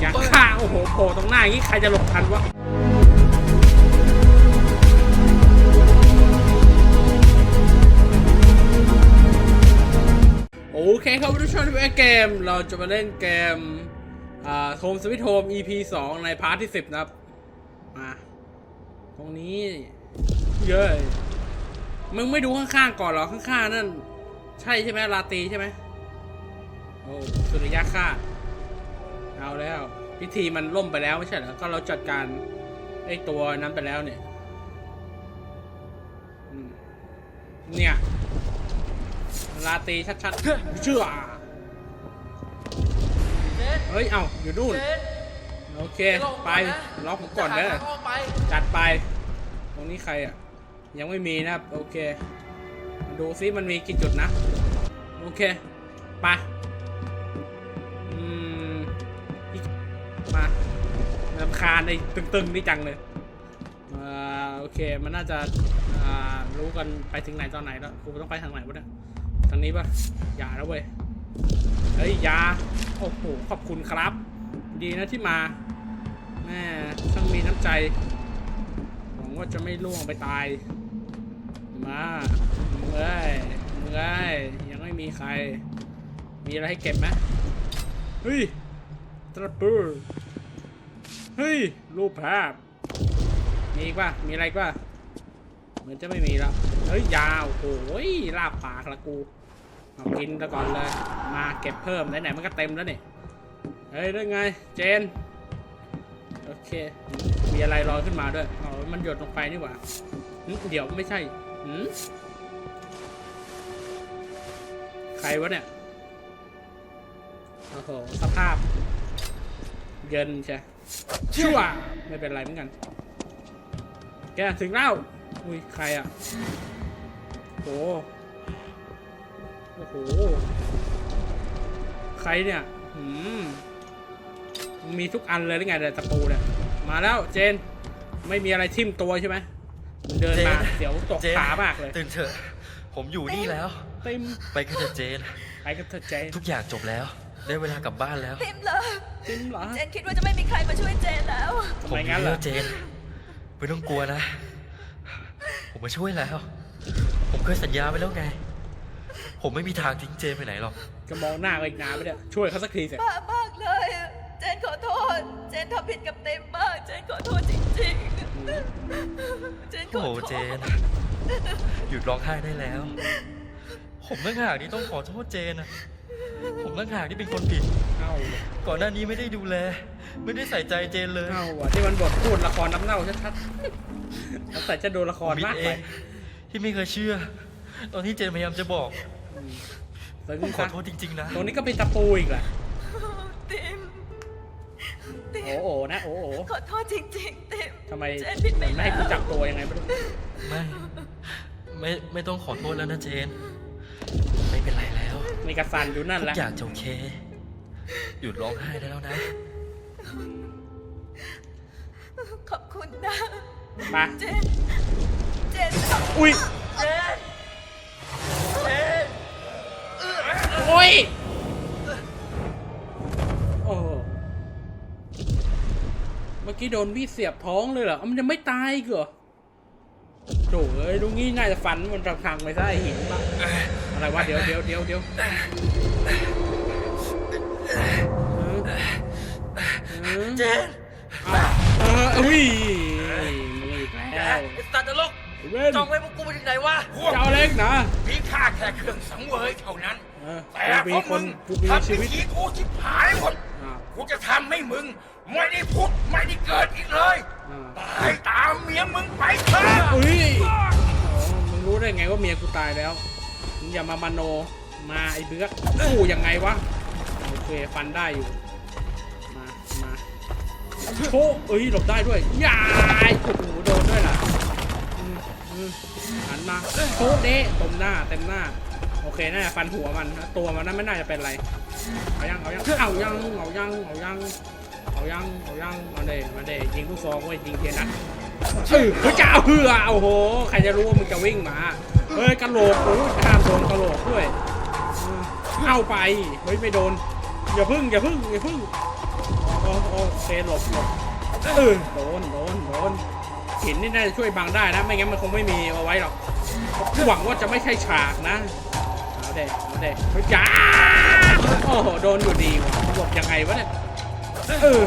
อยากฆ่าโอ้โหโผล่ตรงหน้าอย่างนี้ใครจะหลบทันวะโอเคครับทุกท่านที่เป็นเกม เราจะมาเล่นเกมอ่าโฮมสวิตโฮม EP 2 ในพาร์ทที่ 10 นะครับมาตรงนี้ เย้ยมึงไม่ดูข้างๆก่อนเหรอ ข้างๆนั่น ใช่ใช่ไหมลาตีใช่ไหมโอ้สุริยะคา เอาแล้ว พิธีมันล่มไปแล้วไม่ใช่เหรอก็เราจัดการไอ้ตัวนั้นไปแล้วเนี่ยเนี่ยลาตีชัดๆเชื่อเฮ้ย เอาอยู่นู่น โอเค ไปล็อกผมก่อนเด้อจัดไป ตรงนี้ใครอะ ยังไม่มีนะครับ โอเค ดูซิมันมีกี่จุดนะ โอเค ไปาญในตึงๆนี่จังเลยอ่าโอเคมันน่าจะอ่ารู้กันไปถึงไหนตอนไหนแล้วกูต้องไปทางไหนวะเนี่ยทางนี้ปะอย่าแล้วเว้ยเฮ้ยยาโอ้โหขอบคุณครับ ดีนะที่มาแม่ช่างมีน้ำใจหวังว่าจะไม่ล่วงไปตาย มาเมื่อยเมื่อยยังไม่มีใคร มีอะไรให้เก็บไหมเฮ้ยตระปู เฮ้ย รูปภาพ มีอีกป่ะ มีอะไรกป่ะ เหมือนจะไม่มีแล้ว เฮ้ย ยาว โอ้ยลาบปากละกู เอากินซะก่อนเลย มาเก็บเพิ่มไหนๆมันก็เต็มแล้วนี่ เฮ้ยได้ไง เจน โอเค มีอะไรลอยขึ้นมาด้วยอ๋อมันหยดลงไปนี่หว่า เดี๋ยวไม่ใช่หืมใครวะเนี่ย โอ้โห สภาพ เยินใช่ ชั่วไม่เป็นไรเหมือนกัน แกถึงแล้วอุ้ยใครอะโอ้โหโอ้โห ใครเนี่ยหืมมีทุกอันเลยหรือไงแต่ยตะปูเนี่ย มาแล้วเจน ไม่มีอะไรทิ่มตัวใช่ไหมเดินมาเจนเดี๋ยวตกเจนขามากเลยตื่นเถอะ ผมอยู่นี่แล้วเต็มไปกันเถอะเจน ไปกันเถอะเจน ทุกอย่างจบแล้ว ได้เวลากลับบ้านแล้วพิมพ์เหร อติมเหรอ เจนคิดว่าจะไม่มีใครมาช่วยเจนแล้วทำผมไมมีงั้นเหรแล้อวเจนไม่ต้องกลัวนะ ผมมาช่วยแล้ว ผมเคยสัญญาไว้แล้วไง ผมไม่มีทางทิ้งเจนไปไหนหรอก ก็มองหน้าไปอีกนานไปเนี่ยช่วยเขาสักทีสิบ้ามากเลยอะเจนขอโทษ เจนทำผิดกับเต็มมาก เจนขอโทษจริงๆ เจนขโอ้อโหโทษเจน หยุดร้องไห้ได้แล้ว ผมตั้งหากที่ต้องขอโทษเจนนะ ผมตั้งหากที่เป็นคนผิด เอ้าก่อนหน้านี้ไม่ได้ดูแล ไม่ได้ใส่ใจเจนเลย เอ้าว่ะที่มันบทพูดละครน้ำเน่าชัดๆแล้วแต่จะดูละคผมรผิดมากเอไปงที่ไม่เคยเชื่อ ตอนที่เจนพยายามจะบอกซึ้งผมขอซะโทษจริง ๆ นะ ตรงนี้ก็เป็นตะปูอีกแหละติมติโอ้มโหนะ โอ้โหขอโทษจริงๆติมทำไมเจนผิดไปไม่ให้กูแล้วจับตัวยังไงไม่รู้ไม่ ไม่ ไม่ต้องขอโทษแล้วนะเจนไม่ เป็นไรแล้วมีกระสันอยู่นั่นทุแหละ กอย่างจะโอเค หยุดร้องไห้ได้แล้วนะ ขอบคุณนะ มา เจน เจนอุ้ยเจนเจน โอ้ย โอ้โหเมื่อกี้โดนพี่เสียบท้องเลยเหรอเอ้ามันยังไม่ตายอีกเหรอ โถเอ้ยลุงงี้น่าจะฟันมันพังไปซะไอหินบ้าอะไรวะเดี๋ยวเดี๋ยวเดี๋ยวเดี๋ยวเจนเอออุ้ยมึงอีกแล้วสตาร์ทลกจ้องไว้พวกกูไปถึงไหนวะเจ้าเล็กนะมีค่าแค่เครื่องสังเวยเท่านั้นแต่พวกมึงทำชีวิตกูชิบหายหมดกูจะทำให้มึงไม่ได้พุดไม่ได้เกิดอีกเลย ตายตามเมียมึงไปเถอะอุ้ยอ๋อมึงรู้ได้ไงว่าเมียกูตายแล้วมึงอย่ามามโนมาไอ้เบื้อกสู้ยังไงวะโอเคฟันได้อยู่มามาโชว์เอ้ยหลบได้ด้วยยายโอ้โหโดนด้วยล่ะอืมอืมหันมาโชว์เด้ตมหน้าเต็มหน้าโอเคน่าจะฟันหัวมันนะตัวมันนั่นไม่น่าจะเป็นไรเอายังเอายังเอายังเอายังเอายัง เอายังเอายังมาเดมาเดยิงลูกซองเว้ยยิงเทียนนัดเออเฮ้ยจะเอาเหือโอ้โหใครจะรู้ว่ามึงจะวิ่งมาเฮ้ยกระโหลกโอ้ยห้ามโดนกระโหลกด้วยเออเข้าไปเฮ้ยไม่โดนอย่าพึ่งอย่าพึ่งอย่าพึ่งเออ้โอ้เซหลบหลบเออโดนโดนโดนหินนี่น่าจะช่วยบังได้นะไม่งั้นมันคงไม่มีเอาไว้หรอกหวังว่าจะไม่ใช่ฉากนะเอาเด็เอาเด็เฮ้ยจ้าโอ้โหโดนอยู่ดีว่ะหลบยังไงวะเนี่ย เออ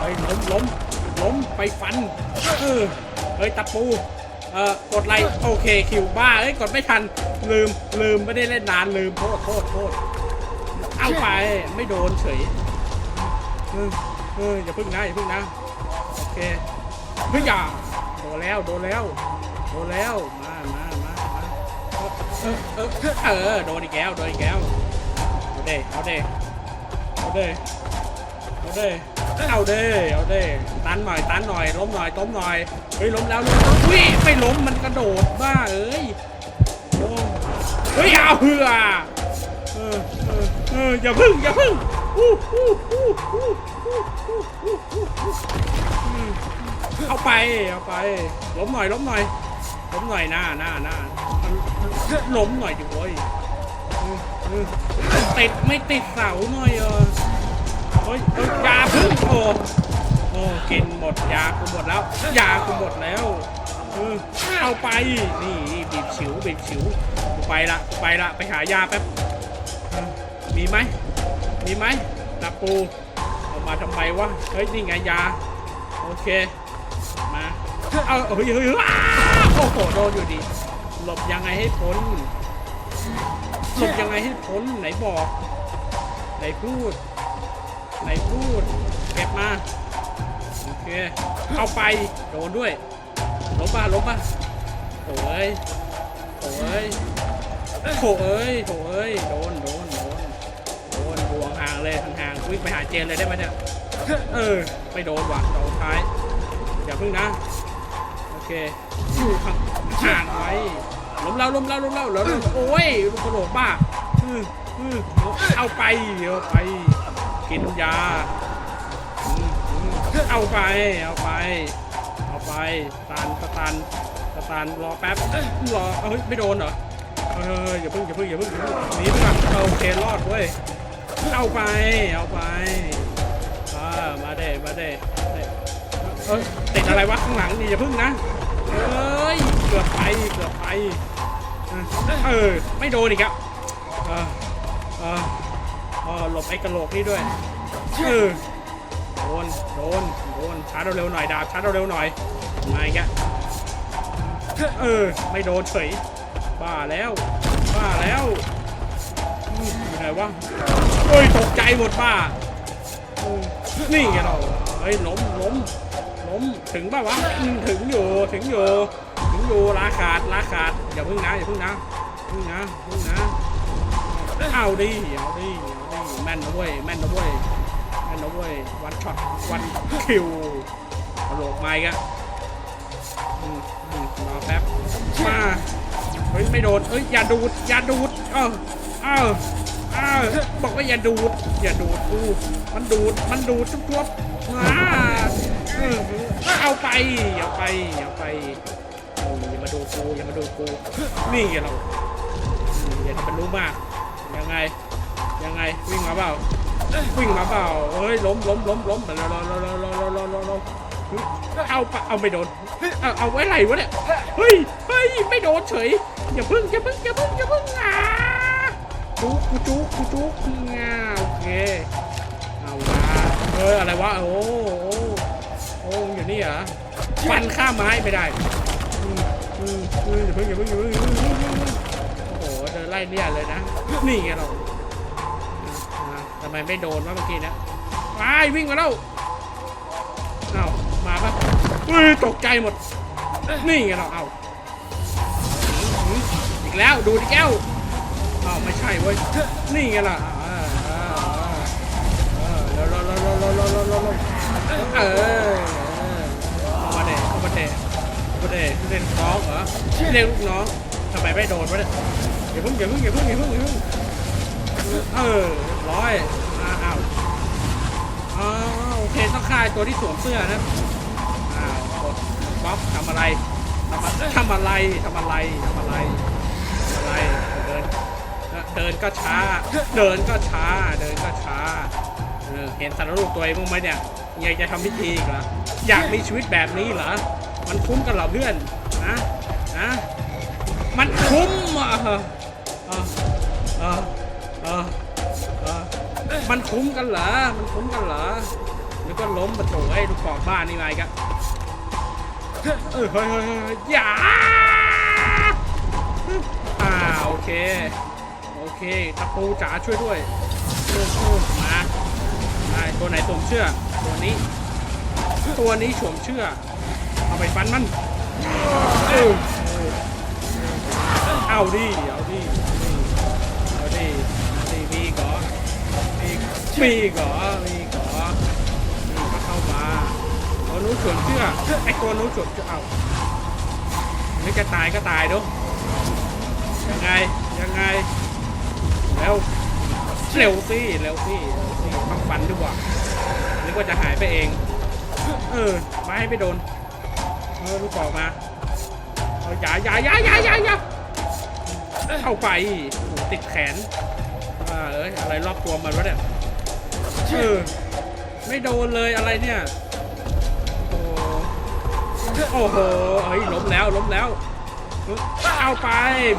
เฮ้ยล้มล้มล้มไปฟันเออเฮ้ยตะปูเอ่อกดไลค์โอเคคิวบ้าเอ้ยกดไม่ทันลืมลืมไม่ได้เล่นนานลืมโทษโทษโทษเอาไปไม่โดนเฉยเออเอออย่าพึ่งนะอย่าพึ่งนะโอเคเฮ้ยอย่าโดนแล้วโดนแล้วโดนแล้วมามามามาเออเออเออเออโดนอีกแล้วโดนอีกแล้วเอาเด้เอาเด้เอาเด้ เอาเด้เอาเด้เอาเด้ตันหน่อยตันหน่อยล้มหน่อยต้มหน่อยเฮ้ยล้มแล้วล้มแล้วอุ้ยไม่ล้มมันกระโดดบ้าเอ้ยโอ้เฮ้ยเอาเหือเออเออเอออย่าพึ่งอย่าพึ่งอู้อู้อู้อู้อู้อู้อู้อู้เอาไปเอาไปล้มหน่อยล้มหน่อยล้มหน่อยหน้าหน้าหน้าล้มหน่อยดิโว้ยเติดไม่ติดเสาหน่อยเออ้ยเฮ้ยยาพึ่งโอ้โอ้กินหมดยากูหมดแล้ว ยากูหมดแล้วเออเอาไป นี่บีบฉิวบีบฉิวกูไปละกูไปละไปหายาแป๊บเออมีไหมมีไหมตะปูเอามาทำไมวะเฮ้ยนี่ไงยา โอเค มาเอาเฮ้ยเฮ้ยอ้าโอ้โหโดนอยู่ดี หลบยังไงให้พ้น หลบยังไงให้พ้นไหนบอก ไหนพูด ไหนพูด เก็บมา โอเค เอาไป โดนด้วยล้มป่ะล้มป่ะโอ้ยโอ้ยโถเอ้ยโถเอ้ยโดนโดนโดนโดนบวงห่างเลยห่างๆวิ่งไปหาเจนเลยได้ไหมเนี่ยเออไม่โดนว่ะโดนท้ายอย่าพึ่งนะโอเคอยู่ห่างห่างไว้ล้มแล้วล้มแล้วล้มแล้วแล้วโอ้ยลูกกระโหลกบ้าอืออือเอาไปเอาไป กินยาเอาไป เอาไป เอาไปตันตันตันรอแป๊บรอเฮ้ยไม่โดนเหรอเอออย่าเพิ่งอย่าเพิ่งอย่าเพิ่งอย่าเพิ่งหนีไปก่อนโอเครอดเว้ยเอาไป เอาไปอ่ามาเด้มาเด้เด้เอ้ยติดอะไรวะข้างหลังนี่อย่าเพิ่งนะเอ้ยเกือบไปเกือบไปเออไม่โดนอีกอะเออเออ เออหลบไอ้กระโหลกนี่ด้วยเออโดน โดน โดนชาร์จเร็วๆหน่อยดาบชาร์จเร็วๆหน่อยมาอีกอะเออ ไม่โดนเฉยบ้าแล้ว บ้าแล้วอืมอยู่ไหนวะเฮ้ยตกใจหมดบ้าอืมนี่ไงเราเฮ้ยล้มล้มล้มถึงป่าวะอืมถึงอยู่ถึงอยู่ถึงอยู่ลาขาดลาขาดอย่าพึ่งนะอย่าพึ่งนะพึ่งนะพึ่งนะเอาดิเอาดิ เอาดิแม่นนะเว้ยแม่นนะเว้ยแม่นนะเว้ยวันช็อตวันคิวตลกมาอีกอะอืมอืมรอแป๊บมาเฮ้ยไม่โดนเอ้ยอย่าดูดอย่าดูดเออเออเออบอกว่าอย่าดูดอย่าดูดกูมันดูดมันดูดทุกทบอ่าเออเอาไปเอาไปเอาไปอาอย่ามาดูกูอย่ามาดูกูนี่ไงเราอย่าทำเป็นรู้มากยังไง ยังไงวิ่งมาเปล่าวิ่งมาเปล่าเฮ้ยล้มล้มล้มล้มแต่เราเราเราเราเราเราเราเราเอาปะเอาไม่โดนเอาเอาไว้ไหลวะเนี่ยเฮ้ยเฮ้ยไม่โดนเฉยอย่าพึ่งอย่าพึ่งอย่าพึ่งอย่าพึ่งอ่าจุกกูจุกกูจุกอ่าโอเคเอาละเอออะไรวะโอ้โหโอ้อยู่นี่เหรอฟันข้ามไม้ไม่ได้อย่าพึ่งอย่าพึ่งอย่าพึ่งโอ้โหเดินไล่เนี่ยเลยนะนี่ไงเรา ไมไม่โดนวะเมื่อกี้นะวายวิ่งมาแล้วเอามาปะอุ้ยตกใจหมด นี่ไงเราเอาอีกแล้วดูดิแก้วเอาไม่ใช่เว้ยนี่ไงล่ะเออมาเด็กมาเด็กมาเด็อเล่นน้องเหรอเล่นลูกน้องทำไมไม่โดนวะเนี่ยอย่าเพิ่งอย่าเพิ่งอย่าเพิ่งอย่าเพิ่งอย่าเพิ่ง เออร้อยอ้าวอ้าวโอเคต้องฆ่าไอ้ตัวที่สวมเสื้อนะอ้าวกดบ๊อบทำอะไรทำอะทำอะไรทำอะไรทำอะไรทำอะไรเดินเดินก็ช้า เดินก็ช้า เดินก็ช้าเห็นสารรูปตัวเองบ้งไหมเนี่ยอยากจะทำพิธีอีกเหรออยากมีชีวิตแบบนี้เหรอมันคุ้มกันเหรอเพื่อนนะนะมันคุ้มอะเออเออเออเออมันคุ้มกันเหรอ มันคุ้มกันเหรอ แล้วก็ล้มประตูไอ้ลูกกอกบ้านนี่ไงกันเฮ้ยเฮ้ยเฮ้ยอย่าอ่าโอเค โอเค ตะปูจ๋าช่วยด้วยโอ้โหมาได้ตัวไหนสวมเชื่อ ตัวนี้ ตัวนี้สวมเชื่อ เอาไปฟันมัน เออเอาดิเอาดิ มีมีก่อมีก่อมีก็เข้ามาตัวนู้นสวมเชื่อไอตัวนู้นสวมเชื่อเอาไม่จะตายก็ตายดูยังไงยังไงเร็วเร็วสิเร็วสิเร็วสิปักฟันดีกว่านึกว่าจะหายไปเอง เออม่ให้ไปโดนเออลูกบอกมาเอาอย่าอย่าอย่าอย่าอย่าอย่าเข้าไปติดแขนอ่าเอ้ยอะไรรอบตัวมันวะเนี่ย เออไม่โดนเลยอะไรเนี่ย โอ้โหโอ้หเฮ้ยล้มแล้วล้มแล้ว เอาไป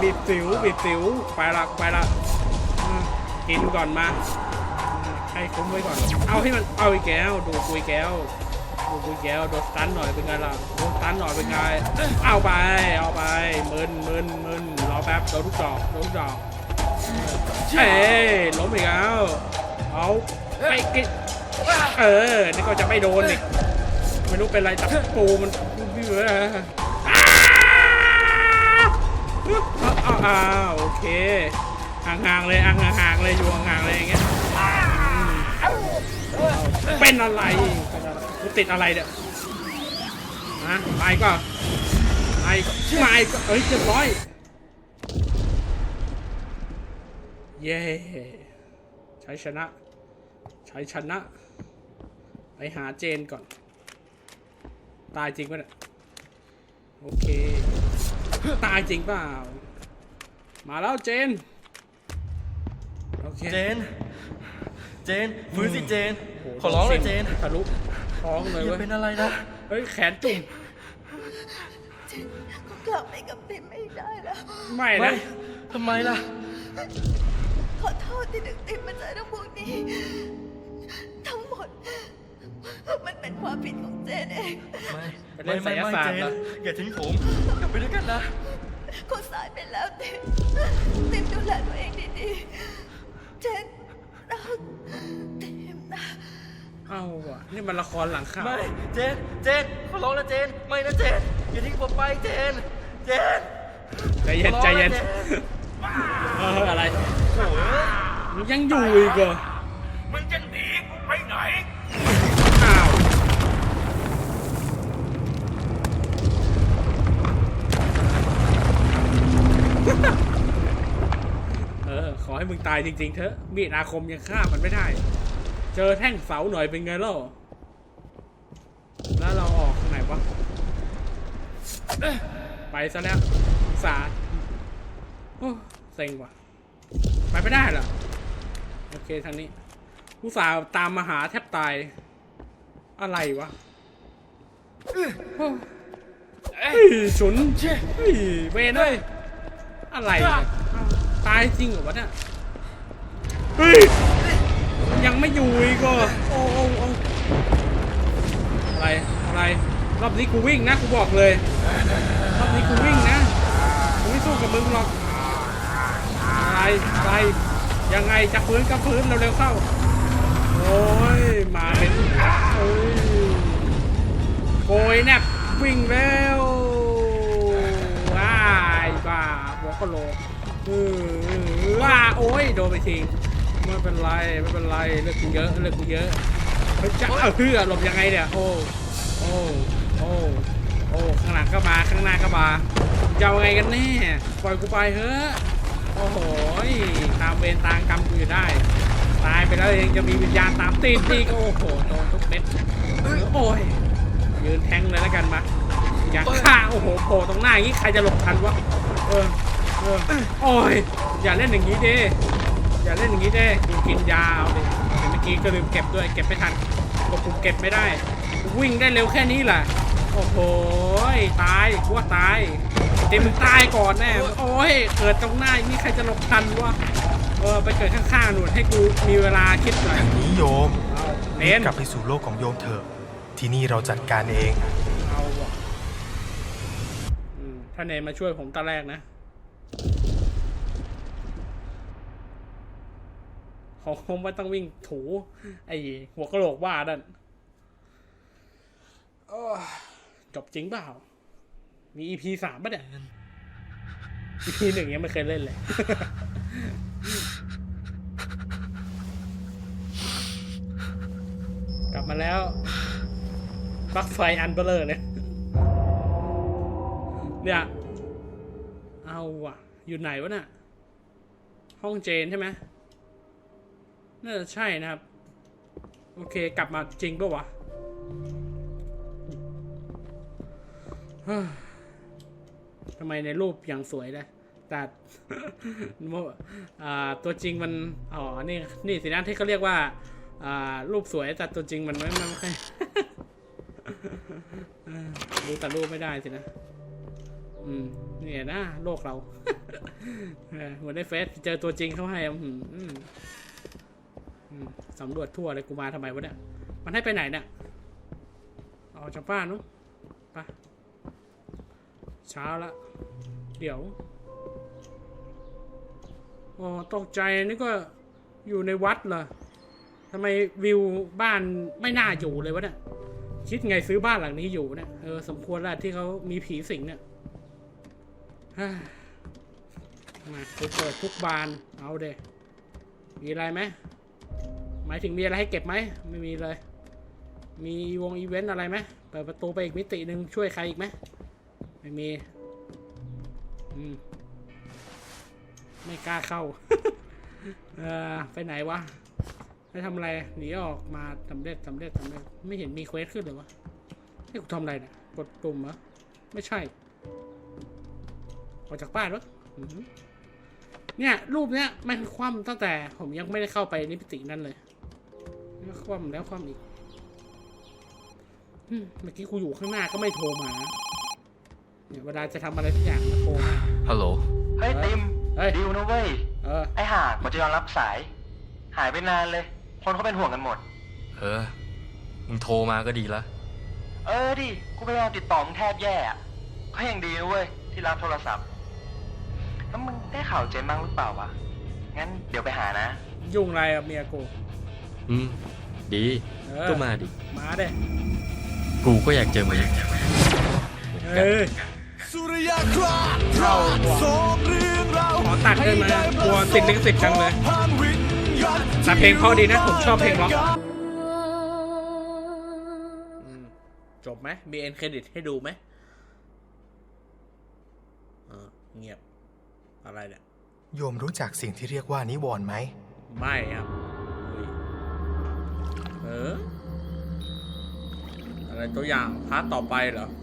บีบสิวบีบสิวไปละไปละกินก่อนมาให้คุ้มไว้ก่อน เอาให้มันเอาอีกแก้วดูกุยแก้วดูกุยแก้วโดนตันหน่อยเป็นไงล่ะโดนตันหน่อยเป็นไงเอาไปเอาไปมึนมึนมึนรอแป๊บโดนลูกดอกโดนลูกดอกเอ้ยล้มอีกแล้วเอา ไปกินเออ นี่ก็จะไม่โดนอีกไม่รู้เป็นไรแต่ปูมันเออ้าวอ้าวอ้าวโอเคห่างๆเลยห่างๆเลยอยู่ห่างๆเลยอย่างเงี้ยเป็นอะไรกูติดอะไรเนี่ยฮะไปก็ไปก็ไปก็เอ้ยเรียบร้อย เย้ใช้ชนะ ใช้ชนะ ไปหาเจนก่อน ตายจริงปะเนี่ยโอเค ตายจริงเปล่า มาแล้วเจน โอเค เจน เจนฟื้นสิเจนโโหขอร้องเลยเจนทะลุท้องเลยอย่าเว้ยเป็นอะไรนะ เฮ้ยแขนจุ่มก็กลับไปกับติมไม่ได้แล้ว ไม่ไม่นะทำไมล่ะ ขอโทษที่ดึงติมมาเจอทั้งพวกนี้ ทั้งหมด มันเป็นความผิดของเจนเอง ไม่ไปเล่ไม่นไม่ไสยไม่ศาสตเจร์นเหรออย่าทิ้งผมกลับไปด้วยกันนะก็สายไปแล้วติมติมดูแลตัวเองดีๆ เจนรักติมนะ เอ้าว่ะ นี่มันละครหลังข่าวไม่เจนเจนขอร้องนะเจน ไม่นะเจนอย่าทิ้งผมไปเจน เจนใจเย็นขอร้องใจเย็นนะจ เอออะไรโอ้ยมันยังอยู่อีกเหรอมึงจะหนีกูไปไหนอ้าวเออขอให้มึงตายจริงๆเถอะมีดอาคมยังฆ่ามันไม่ได้ เจอแท่งเสาหน่อยเป็นไงล่ะแล้วเราออกทางไหนวะเอ้ยไปซะแล้วอุตสาห์โอ้ เซ็งว่ะ ไปไม่ได้เหรอ โอเคทางนี้อุตส่าห์ตามมาหาแทบตาย อะไรวะโอ้เฮ้ยฉุนเฮ้ยเวนเอ้ยอะไรเนี่ยเอ้าตายจริงเหรอวะเนี่ยเฮ้ยยังไม่อยู่อีกเหรอโอ้โอ้โอ้อะไรอะไรรอบนี้กูวิ่งนะกูบอกเลยรอบนี้กูวิ่งนะกูไม่สู้กับมึงหรอก อะไรอะไร ยังไงจะฟื้นก็ฟื้นเร็วๆเข้า โอ้ย มาเป็นเอ้ยโกยแนบวิ่งแล้วว้ายบ้าหัวกะโหลกว้าโอ้ย โดนไปทิ้งไม่เป็นไร ไม่เป็นไร เลือกกูเยอะ เลือกกูเยอะเฮ้ยจะเอาเพื่อหลบยังไงเนี่ย โอ้ โอ้ โอ้ โอ้ ข้างหลังก็มา ข้างหน้าก็มาจะเอาไงกันแน่ ปล่อยกูไปเถอ โอ้โหตามเวรตามกรรมกูอยู่ได้ ตายไปแล้วเองจะมีวิญญาณตามตีนอีกโอ้โหโดนทุกเม็ดโอ้ยยืนแทงเลยแล้วกันมาอย่าฆ่าโอ้โหโผล่ตรงหน้าอย่างนี้ใครจะหลบทันวะเออเออโอ้ยอย่าเล่นอย่างนี้ดิอย่าเล่นอย่างนี้ดิกูกินยาเอาดิเห็นไหมกี้ก็ลืมเก็บด้วยเก็บไม่ทันควบคุมเก็บไม่ได้ วิ่งได้เร็วแค่นี้แหละโอ้โหตายกลัวตาย เต็มงตายก่อนแน่โอ้ยเกิดตรงหน้านี่ใครจะหลบทันวะเออไปเกิดข้างๆหนูนให้กูมีเวลาคิดหน่อยอย่างนี้โยมเอารีเน้บนกลับไปสู่โลกของโยมเถอะ ที่นี่เราจัดการเอง เอาว่ะอืมถ้าเนนมาช่วยผมตอนแรกนะเขาคงไม่ต้องวิ่งถู ไอ้หัวกะโหลกว่านั่นโอ้ยจบจริงเปล่า มี EP สามป่ะเนี่ย EP หนึ่งยังไม่เคยเล่นเลย กลับมาแล้วปลั๊กไฟอันเบลอเลย เนี่ย เอาว่ะ อยู่ไหนวะน่ะ ห้องเจนใช่ไหมน่าจะใช่นะครับ โอเค กลับมาจริงปะวะเฮ้ย ทำไมในรูปอย่างสวยเลยแต่ตัวจริงมัน อ๋อ นี่ นี่สินะที่เขาเรียกว่าารูปสวยแต่ตัวจริงมันไม่มันไม่ค่อยดูแต่รูปไม่ได้สินะ อืมเนี่ยนะ โลกเราเหมือนในเฟซเจอตัวจริงเขาให้อืมอืมสำรวจทั่วเลยกูมาทำไมวะเนี่ย มันให้ไปไหนเนี่ยออกจากบ้านนุ๊กไป ช้าละ เดี๋ยว อ๋อ ตกใจนี่ก็อยู่ในวัดเหรอทำไมวิวบ้านไม่น่าอยู่เลยวะเนี่ย คิดไงซื้อบ้านหลังนี้อยู่เนี่ย เออ สมควรแล้วที่เขามีผีสิงเนี่ยมาเปิดทุกบาน เอาเดมีอะไรไหมหมายถึงมีอะไรให้เก็บไหม ไม่มีเลย มีวงอีเวนต์อะไรไหม เปิดประตูไปอีกมิติหนึ่งช่วยใครอีกไหม ไม่มี อืม ไม่กล้าเข้า เออไปไหนวะไปทำอะไร หนีออกมาสำเร็จสำเร็จสำเร็จ ไม่เห็นมีเควสขึ้นเลยวะนี่กูทำอะไรนี่ยกดปุ่มเหรอ ไม่ใช่ ออกจากบ้านวะอื้อหือเนี่ย รูปเนี้ยมันคว่ำตั้งแต่ผมยังไม่ได้เข้าไปนิพิตินั่นเลยคว่ำแล้วคว่ำอีกเมื่อกี้กูอยู่ข้างหน้าก็ไม่โทรมานะ เนี่ยเวลาจะทำอะไรทุกอย่างมาโทรมาฮัลโหล เฮ้ยติมเฮ้ย ดิวนะเว้ย เออ ไอห่ากว่าจะยอมรับสาย หายไปนานเลย คนเขาเป็นห่วงกันหมด เออ มึงโทรมาก็ดีละ เออดิ กูพยายามติดต่อมึงแทบแย่อะก็ยังดีนะเว้ย ที่รับโทรศัพท์แล้วมึงได้ข่าวเจนบ้างหรือเปล่าวะ งั้นเดี๋ยวไปหานะ ยุ่งอะไรกับเมียกู อืม ดี เออ ก็มาดิ มาเด้กูก็อยากเจอมึงเออ เข้าว่ะขอตัดได้ไหมกลัวติดลิขสิทธิ์จังเลยแต่เพลงเพราะดีนะ ผมชอบเพลงร็อกอืมจบไหมมีเอ็นเครดิตให้ดูไหมเออเงียบ อะไรเนี่ย โยมรู้จักสิ่งที่เรียกว่านิวรณ์ไหม ไม่ครับอุ๊ยเอออะไรตัวอย่างพาร์ทต่อไปเหรอโอ้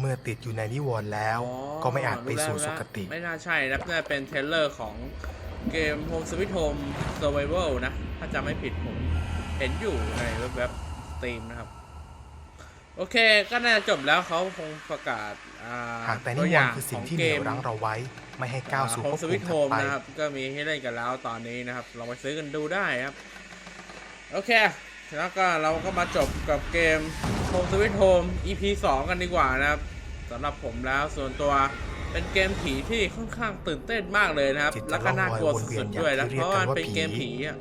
เมื่อติดอยู่ในนิวรณ์แล้วอ๋อก็ไม่อาจไปสู่รู้สุแล้วคติ ไม่น่าใช่นะน่าเป็นเทรลเลอร์ของเกม Home Sweet Home Survival นะ ถ้าจำไม่ผิดผมเห็นอยู่ในเว็บสตรีมนะครับ โอเค ก็น่าจะจบแล้วเขาคงประกาศอ่าหากแต่นิตัววอรย่างณ์คือสิ่ขงองที่เหเกนี่ยมวรั้งเราไว้ ไม่ให้ก้าวสู่โฮภมพสภูวิตมิโฮถัดมไปนะครับ ก็มีให้เล่นกันแล้วตอนนี้นะครับ ลองไปซื้อกันดูได้ครับ โอเค แล้วก็เราก็มาจบกับเกม Home Sweet Home EP 2 กันดีกว่านะครับสำหรับผมแล้วส่วนตัวเป็นเกมผีที่ค่อนข้างตื่นเต้นมากเลยนะครับจิตจะแล้วก็น่ากลัวล่องลอยวนเวียสุนดๆด้วยอนะย่างที่เพราะว่ามันเรีเป็ยนกกันว่าเกมผีผีอะ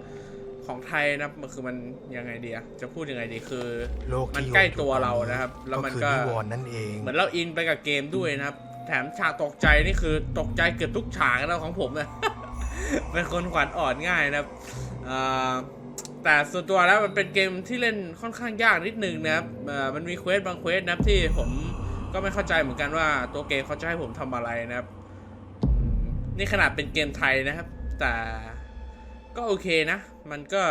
ของไทยนะมันคือมันยังไงดีอะจะพูดยังไงดีคือโลกมันที่ใกล้โยมอยู่ตัวเราตอนนี้นะครับ แล้วมันคือก็นิวรณ์นั่นเองเหมือนเราอินไปกับเกมด้วยนะครับ แถมฉากตกใจนี่คือตกใจเกือบทุกฉากแล้วของผมเนี่ยเป็นคนขวัญอ่อนง่ายนะครับอ่า แต่ส่วนตัวแล้วมันเป็นเกมที่เล่นค่อนข้างยากนิดนึงนะครับอ่ามันมีเควสบางเควสนะครับที่ผมก็ไม่เข้าใจเหมือนกันว่าตัวเกมเขาจะให้ผมทำอะไรนะครับอืมนี่ขนาดเป็นเกมไทยนะครับ แต่ก็โอเคนะ มันก็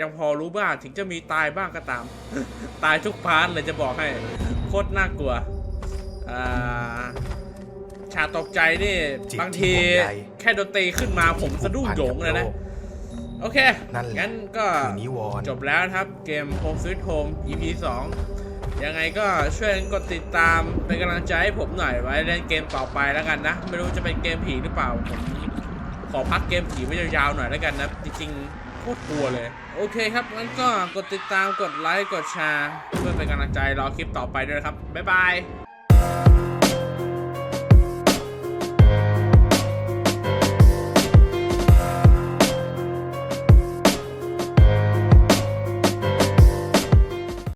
ยังพอรู้บ้างถึงจะมีตายบ้างก็ตาม ตายทุกพาร์ทเลยจะบอกให้โคตรน่ากลัวอ่าฉากตกใจนี่จิตบางที่ทีห่วงใยแค่ดนตรีขึ้นมาผมสะดุ้งโหยงเลยนะผูก โอเค นั่นแหละงั้นก็คือนิวรณ์จบแล้วนะครับเกม Home Sweet Home EP 2 ยังไงก็ช่วยกดติดตามเป็นกำลังใจให้ผมหน่อยไว้เล่นเกมต่อไปแล้วกันนะ ไม่รู้จะเป็นเกมผีหรือเปล่า ผมขอพักเกมผีไว้ยาวๆหน่อยแล้วกันนะ จริงๆโคตรกลัวเลย โอเคครับงั้นก็กดติดตามกดไลค์กดแชร์เพื่อเป็นกำลังใจรอคลิปต่อไปด้วยนะครับบ๊ายบาย